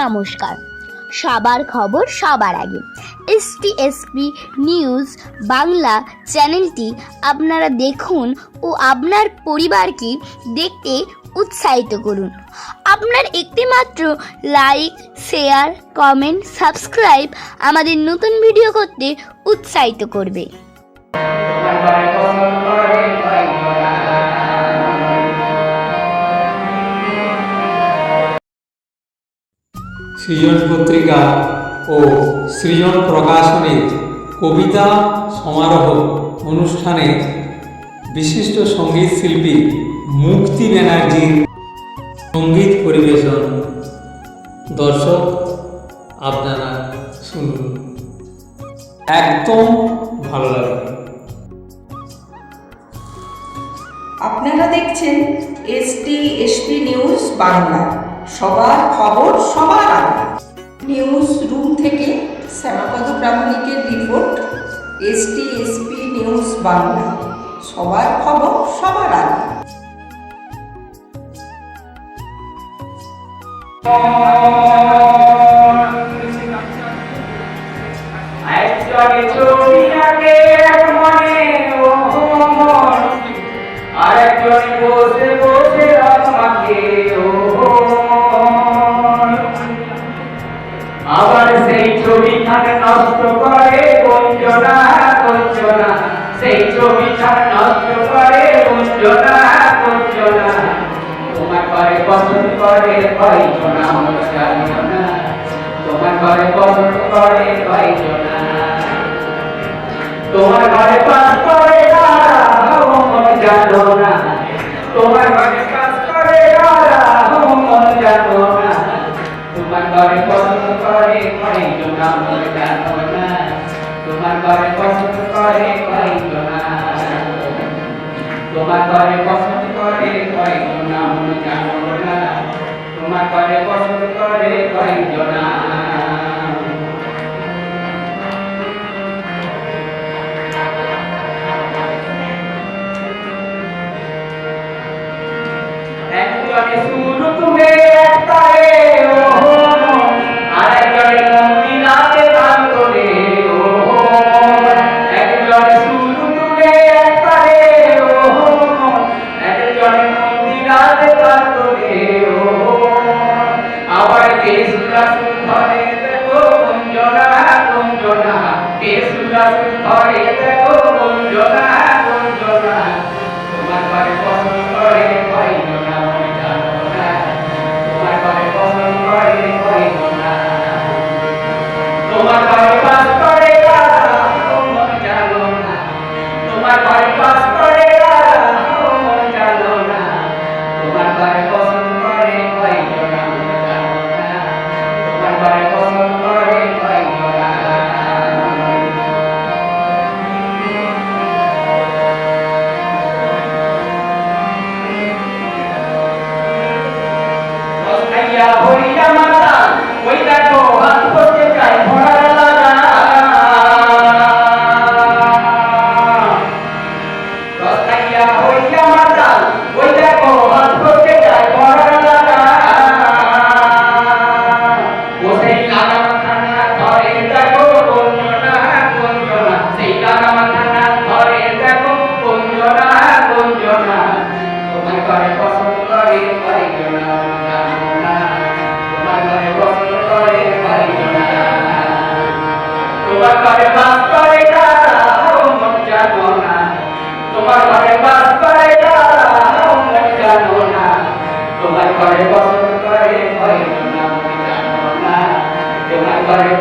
নমস্কার। সবার খবর সবার আগে। এসটিএসপি নিউজ বাংলা চ্যানেলটি আপনারা দেখুন ও আপনার পরিবারকে দেখতে উৎসাহিত করুন। আপনার একটিমাত্র লাইক শেয়ার কমেন্ট সাবস্ক্রাইব আমাদের নতুন ভিডিও করতে উৎসাহিত করবে। সৃজন পত্রিকা ও সৃজন প্রকাশনের কবিতা সমারোহ অনুষ্ঠানে বিশিষ্ট সংগীত শিল্পী মুক্তি ব্যানার্জির সংগীত পরিবেশন। দর্শক, আপনারা শুনুন। একদম ভালো লাগে। আপনারা দেখছেন এসটি এসপি নিউজ বাংলা। সবার খবর সবার আগে নিউজ রুম থেকে Shyamapada প্রামাণিকের report ST SP news Bangla সবার খবর সবার আগে ছবি ছবিখানে নষ্ট করে বঞ্চনা বঞ্চনা সেই ছবিখানে নষ্ট করে বঞ্চনা বঞ্চনা তোমার ঘরে পছন্দ করে আমরা তোমার ঘরে পছন্দ করে কয়জনা তোমার ঘরে পাস করে মন জানো না। তোমার করে মন জানো না। ঘরে পছন্দ করে মন জানো না তোমার ঘরে পছন্দ করে তোমার ঘরে পছন্দ করে মন জানো না তোমার ঘরে পছন্দ করে শুরু তুমি একতারে সুন্দরে দেখো কুঞ্জনা তোমার